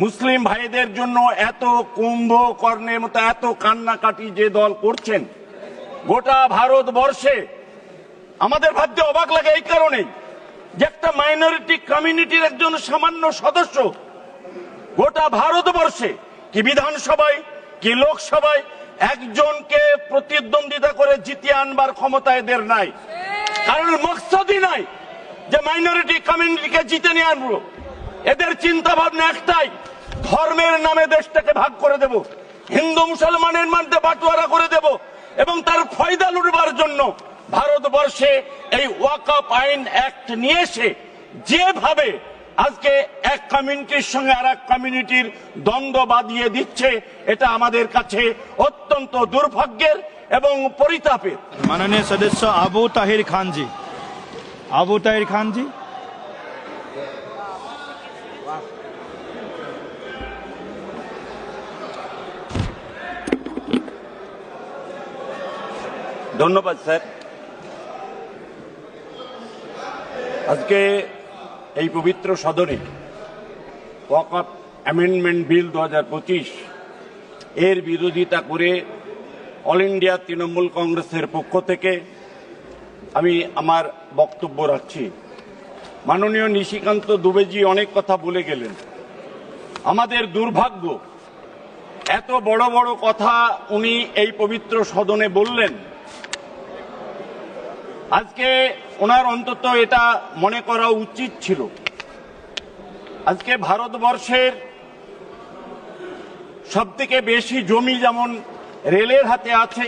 মুসলিম ভাইদের জন্য এত কুম্ভকর্ণের মতো এত কান্নাকাটি যে দল করছেন, গোটা ভারতবর্ষে আমাদের ভাবতে অবাক লাগে এই কারণে যে একটা মাইনরিটি কমিউনিটির একজন সামান্য সদস্য গোটা ভারতবর্ষে কি বিধানসভায়, কি লোকসভায় একজনকে প্রতিদ্বন্দ্বিতা করে জিতিয়ে আনবার ক্ষমতা এদের নাই। কারণ মকসদই নাই যে মাইনরিটি কমিউনিটিকে জিতে নিয়ে আনব। এদের চিন্তা ভাবনা একটাই, ধর্মের নামে দেশটাকে ভাগ করে দেব, হিন্দু মুসলমানের মধ্যে বাটোয়ারা করে দেব, এবং তার ফয়দা লুটবার জন্য ভারতবর্ষে এই ওয়াকআপ আইন অ্যাক্ট নিয়ে এসে যেভাবে আজকে এক কমিউনিটির সঙ্গে আর এক কমিউনিটির দ্বন্দ্ব বাঁধিয়ে দিচ্ছে, এটা আমাদের কাছে অত্যন্ত দুর্ভাগ্যের এবং পরিতাপের। মাননীয় সদস্য আবু তাহির খানজি। আবু তাহির খানজি ধন্যবাদ, স্যার। আজকে এই পবিত্র সদনে ওয়াকআপ অ্যামেন্ডমেন্ট বিল দু হাজার পঁচিশ এর বিরোধিতা করে অল ইন্ডিয়া তৃণমূল কংগ্রেসের পক্ষ থেকে আমি আমার বক্তব্য রাখছি। মাননীয় নিশিকান্ত দুবেজি অনেক কথা বলে গেলেন। আমাদের দুর্ভাগ্য, এত বড় বড় কথা উনি এই পবিত্র সদনে বললেন। আজকে ওনার অন্তত এটা মনে করা উচিত ছিল। আজকে ভারতবর্ষের সব থেকে বেশি জমি যেমন রেলের হাতে আছে,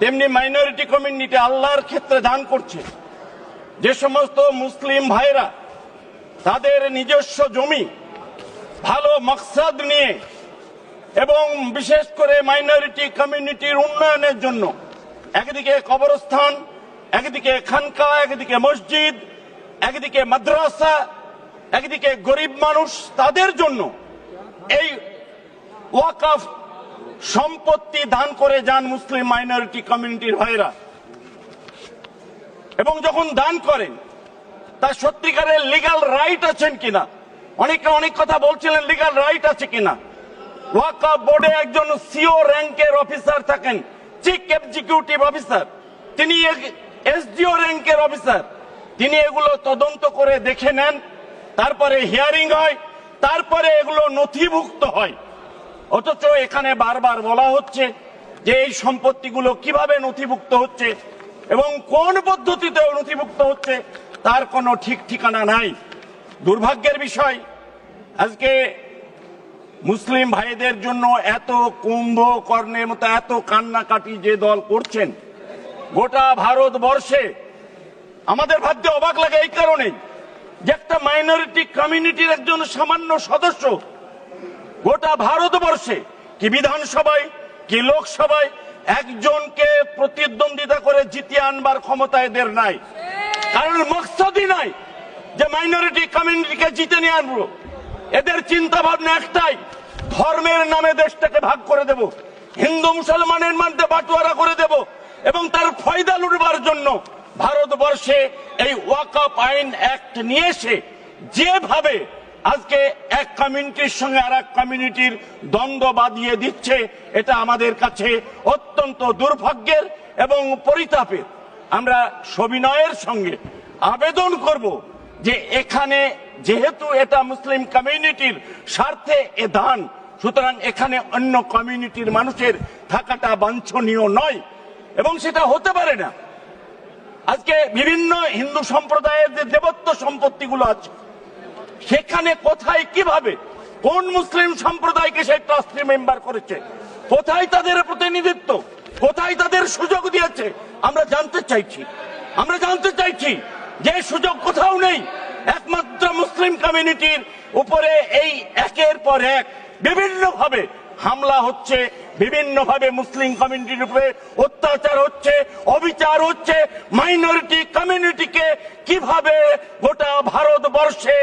তেমনি মাইনরিটি কমিউনিটি আল্লাহর ক্ষেত্রে দান করছে। যে সমস্ত মুসলিম ভাইরা তাদের নিজস্ব জমি, ভালো মকসাদ নিয়ে এবং বিশেষ করে মাইনরিটি কমিউনিটির উন্নয়নের জন্য একদিকে কবরস্থান একদিকে খানকা, একদিকে মসজিদ, একদিকে মাদ্রাসা, একদিকে গরিব মানুষ, তাদের জন্য এই ওয়াকাফ সম্পত্তি দান করে যান মুসলিম মাইনরিটি কমিউনিটির ভাইরা। এবং যখন দান করেন তার সত্যিকারের লিগাল রাইট আছেন কিনা? অনেকে অনেক কথা বলছিলেন লিগাল রাইট আছে কিনা? ওয়াকাফ বোর্ডে একজন সিও র্যাঙ্কের অফিসার থাকেন চিফ এক্সিকিউটিভ অফিসার তিনি এসডিও র্যাঙ্কের অফিসার। তিনি এগুলো তদন্ত করে দেখে নেন, তারপরে হিয়ারিং হয়, তারপরে এগুলো নথিভুক্ত হয়। অথচ এখানে বারবার বলা হচ্ছে যে এই সম্পত্তিগুলো কীভাবে নথিভুক্ত হচ্ছে এবং কোন পদ্ধতিতে নথিভুক্ত হচ্ছে তার কোনো ঠিক ঠিকানা নাই। দুর্ভাগ্যের বিষয়, আজকে মুসলিম ভাইদের জন্য এত কুম্ভকর্ণের মতো এত কান্নাকাটি যে দল করছেন গোটা ভারতবর্ষে আমাদের ভাবতে অবাক লাগে এই কারণে যে একটা মাইনরিটি কমিউনিটির একজন সামান্য সদস্য গোটা ভারতবর্ষে কি বিধানসভায়, কি লোকসভায় একজনকে প্রতিদ্বন্দ্বিতা করে জিতিয়ে আনবার ক্ষমতা এদের নাই। কারণ মকসদই নাই যে মাইনরিটি কমিউনিটিকে জিতে নিয়ে আনব। এদের চিন্তা ভাবনা একটাই, ধর্মের নামে দেশটাকে ভাগ করে দেব। হিন্দু মুসলমানের মধ্যে বাটোয়ারা করে দেব এবং তার ফয়দা লুটবার জন্য ভারতবর্ষে এই আইন অ্যাক্ট নিয়ে এসে যেভাবে আজকে এক কমিউনিটির সঙ্গে আর এক কমিউনিটির দ্বন্দ্ব বাঁধিয়ে দিচ্ছে, এটা আমাদের কাছে অত্যন্ত দুর্ভাগ্যের এবং পরিতাপের। আমরা সবিনয়ের সঙ্গে আবেদন করব যে এখানে যেহেতু এটা মুসলিম কমিউনিটির স্বার্থে এ দান, সুতরাং এখানে অন্য কমিউনিটির মানুষের থাকাটা বাঞ্ছনীয় নয়, এবং সেটা হতে পারে না। আজকে বিভিন্ন হিন্দু সম্প্রদায়ের যে দেবত্ব সম্পত্তিগুলো আছে, সেখানে কোথায় কীভাবে, কোন মুসলিম সম্প্রদায়কে সেই ট্রাস্টি মেম্বার করেছে, কোথায় তাদের প্রতিনিধিত্ব, কোথায় তাদের সুযোগ দিয়েছে, আমরা জানতে চাইছি। আমরা জানতে চাইছি যে সুযোগ কোথাও নেই। একমাত্র মুসলিম কমিউনিটির উপরে এই একের পর এক বিভিন্ন ভাবে হামলা হচ্ছে বিভিন্ন ভাবে মুসলিম কমিউনিটির উপরে অত্যাচার হচ্ছে অবিচার হচ্ছে মাইনরিটি কমিউনিটিকে কীভাবে গোটা ভারতবর্ষে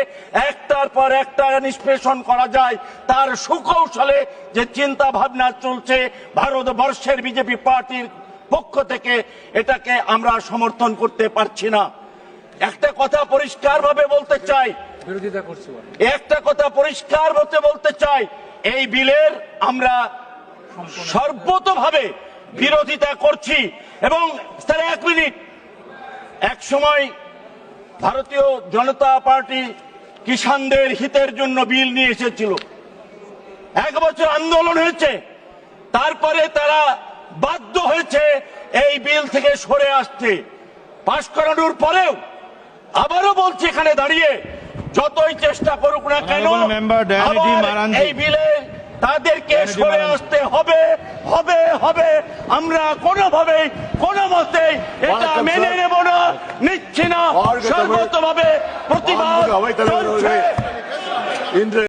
একটার পর একটা নিষ্পেষণ করা যায় তার সুকৌশলে যে চিন্তা ভাবনা চলছে ভারতবর্ষের বিজেপি পার্টির পক্ষ থেকে এটাকে আমরা সমর্থন করতে পারছি না। একটা কথা পরিষ্কারভাবে বলতে চাই। বিরোধিতা করছি একটা কথা পরিষ্কার বলতে বলতে চাই এই বিলের আমরা সর্বতভাবে বিরোধিতা করছি এবং স্যার এক মিনিট এক সময় ভারতীয় জনতা পার্টি কিষানদের হিতের জন্য বিল নিয়ে এসেছিল এক বছর আন্দোলন হয়েছে তারপরে তারা বাধ্য হয়েছে এই বিল থেকে সরে আসতে পাশ করানোর পরেও আবারও বলছি এখানে দাঁড়িয়ে যতই চেষ্টা করুক না কেন. এই বিলে তাদেরকে সরে আসতে হবে হবে হবে। আমরা কোনোভাবে কোনো মতে এটা মেনে. নেব না নিচ্ছি না। সর্বতভাবে প্রতিবাদ চলছে।